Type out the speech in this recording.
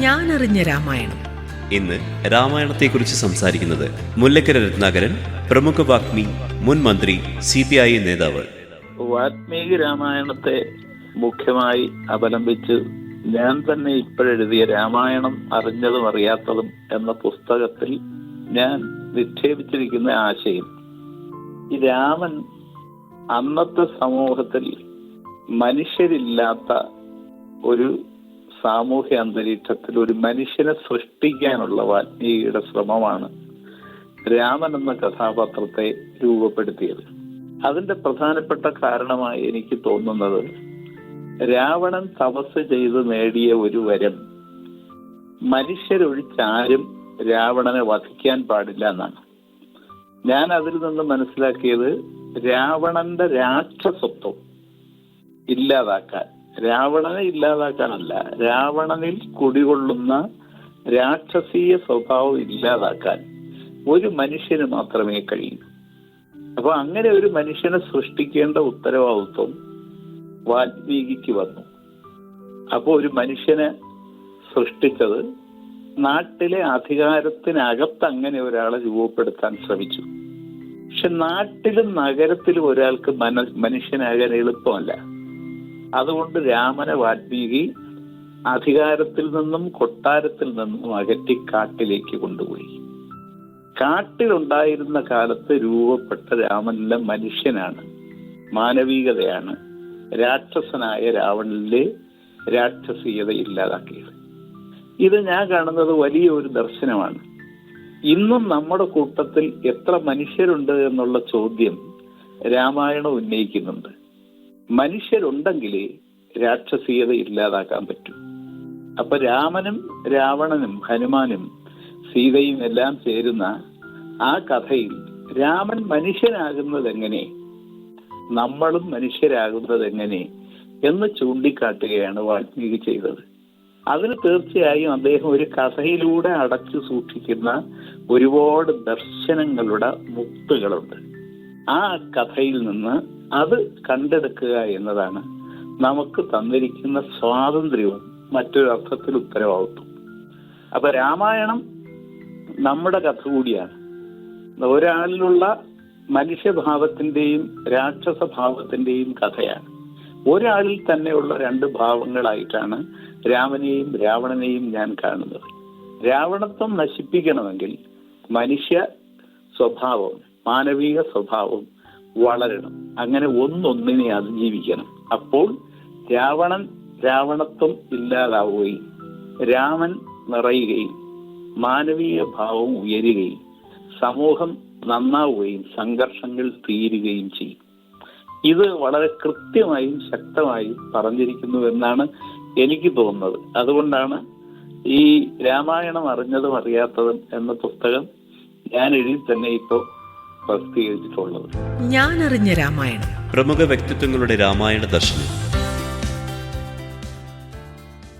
ഞാനറിഞ്ഞ രാമായണം. ഇന്ന് രാമായണത്തെക്കുറിച്ച് സംസാരിക്കുന്നത് മുല്ലക്കര രത്നാകരൻ പ്രമുഖ വാഗ്മി മുൻ മന്ത്രി സി പി ഐ നേതാവ്. വാൽമീകി രാമായണത്തെ മുഖ്യമായി അവലംബിച്ച് ഞാൻ തന്നെ ഇപ്പോഴെഴുതിയ രാമായണം അറിഞ്ഞതും അറിയാത്തതും എന്ന പുസ്തകത്തിൽ ഞാൻ നിക്ഷേപിച്ചിരിക്കുന്ന ആശയം ഈ രാമൻ അന്നത്തെ സമൂഹത്തിൽ മനുഷ്യരില്ലാത്ത ഒരു സാമൂഹ്യ അന്തരീക്ഷത്തിൽ ഒരു മനുഷ്യനെ സൃഷ്ടിക്കാനുള്ള വാൽമീകിയുടെ ശ്രമമാണ് രാമൻ എന്ന കഥാപാത്രത്തെ രൂപപ്പെടുത്തിയത്. അതിന്റെ പ്രധാനപ്പെട്ട കാരണമായി എനിക്ക് തോന്നുന്നത് രാവണൻ തപസ് ചെയ്ത് നേടിയ ഒരു വരം മനുഷ്യരൊഴിച്ചാരും രാവണനെ വധിക്കാൻ പാടില്ല എന്നാണ്. ഞാൻ അതിൽ നിന്ന് മനസ്സിലാക്കിയത് രാവണന്റെ രാക്ഷസത്വം ഇല്ലാതാക്കാൻ. രാവണനെ ഇല്ലാതാക്കാനല്ല. രാവണനിൽ കുടികൊള്ളുന്ന രാക്ഷസീയ സ്വഭാവം ഇല്ലാതാക്കാൻ ഒരു മനുഷ്യന് മാത്രമേ കഴിയൂ. അപ്പൊ അങ്ങനെ ഒരു മനുഷ്യനെ സൃഷ്ടിക്കേണ്ട ഉത്തരവാദിത്വം വാൽമീകിക്ക് വന്നു. അപ്പോൾ ഒരു മനുഷ്യനെ സൃഷ്ടിച്ചത് നാട്ടിലെ അധികാരത്തിനകത്ത് അങ്ങനെ ഒരാളെ രൂപപ്പെടുത്താൻ ശ്രമിച്ചു. പക്ഷെ നാട്ടിലും നഗരത്തിലും ഒരാൾക്ക് മന മനുഷ്യനാകാൻ എളുപ്പമല്ല. അതുകൊണ്ട് രാമനെ വാൽമീകി അധികാരത്തിൽ നിന്നും കൊട്ടാരത്തിൽ നിന്നും അകറ്റി കാട്ടിലേക്ക് കൊണ്ടുപോയി. കാട്ടിലുണ്ടായിരുന്ന കാലത്ത് രൂപപ്പെട്ട രാമനിലെ മനുഷ്യനാണ് മാനവികതയാണ് രാക്ഷസനായ രാവണനിലെ രാക്ഷസീയത ഇല്ലാതാക്കിയത്. ഇത് ഞാൻ കാണുന്നത് വലിയ ഒരു ദർശനമാണ്. ഇന്നും നമ്മുടെ കൂട്ടത്തിൽ എത്ര മനുഷ്യരുണ്ട് എന്നുള്ള ചോദ്യം രാമായണം ഉന്നയിക്കുന്നുണ്ട്. മനുഷ്യരുണ്ടെങ്കിലേ രാക്ഷസീയത ഇല്ലാതാക്കാൻ പറ്റൂ. അപ്പൊ രാമനും രാവണനും ഹനുമാനും സീതയും എല്ലാം ചേരുന്ന ആ കഥയിൽ രാമൻ മനുഷ്യനാകുന്നത് എങ്ങനെ നമ്മളും മനുഷ്യരാകുന്നത് എങ്ങനെ എന്ന് ചൂണ്ടിക്കാട്ടുകയാണ് വാൽമീകി ചെയ്തത്. അതിന് തീർച്ചയായും അദ്ദേഹം ഒരു കഥയിലൂടെ അടച്ചു സൂക്ഷിക്കുന്ന ഒരുപാട് ദർശനങ്ങളുടെ മുത്തുകളുണ്ട്. ആ കഥയിൽ നിന്ന് അത് കണ്ടെടുക്കുക എന്നതാണ് നമുക്ക് തന്നിരിക്കുന്ന സ്വാതന്ത്ര്യവും മറ്റൊരു അർത്ഥത്തിൽ ഉത്തരവാദിത്വം. അപ്പൊ രാമായണം നമ്മുടെ കഥ കൂടിയാണ്. ഒരാളിലുള്ള മനുഷ്യഭാവത്തിന്റെയും രാക്ഷസഭാവത്തിന്റെയും കഥയാണ്. ഒരാളിൽ തന്നെയുള്ള രണ്ട് ഭാവങ്ങളായിട്ടാണ് രാമനെയും രാവണനെയും ഞാൻ കാണുന്നത്. രാവണത്വം നശിപ്പിക്കണമെങ്കിൽ മനുഷ്യ സ്വഭാവം മാനവീയ സ്വഭാവം വളരണം. അങ്ങനെ ഒന്നൊന്നിനെ അതിജീവിക്കണം അപ്പോൾ രാവണൻ രാവണത്വം ഇല്ലാതാവുകയും രാമൻ നിറയുകയും മാനവീയ ഭാവം ഉയരുകയും സമൂഹം നന്നാവുകയും സംഘർഷങ്ങൾ തീരുകയും ചെയ്യും. ഇത് വളരെ കൃത്യമായും ശക്തമായും പറഞ്ഞിരിക്കുന്നു എന്നാണ് എനിക്ക് തോന്നുന്നത്. അതുകൊണ്ടാണ് ഈ രാമായണം അറിഞ്ഞതും അറിയാത്തതും എന്ന പുസ്തകം ഞാൻ എഴുതി തന്നെ ഇപ്പോൾ പ്രസിദ്ധീകരിച്ചിട്ടുള്ളത് ഞാനറിഞ്ഞ രാമായണം. പ്രമുഖ വ്യക്തിത്വങ്ങളുടെ രാമായണ ദർശനം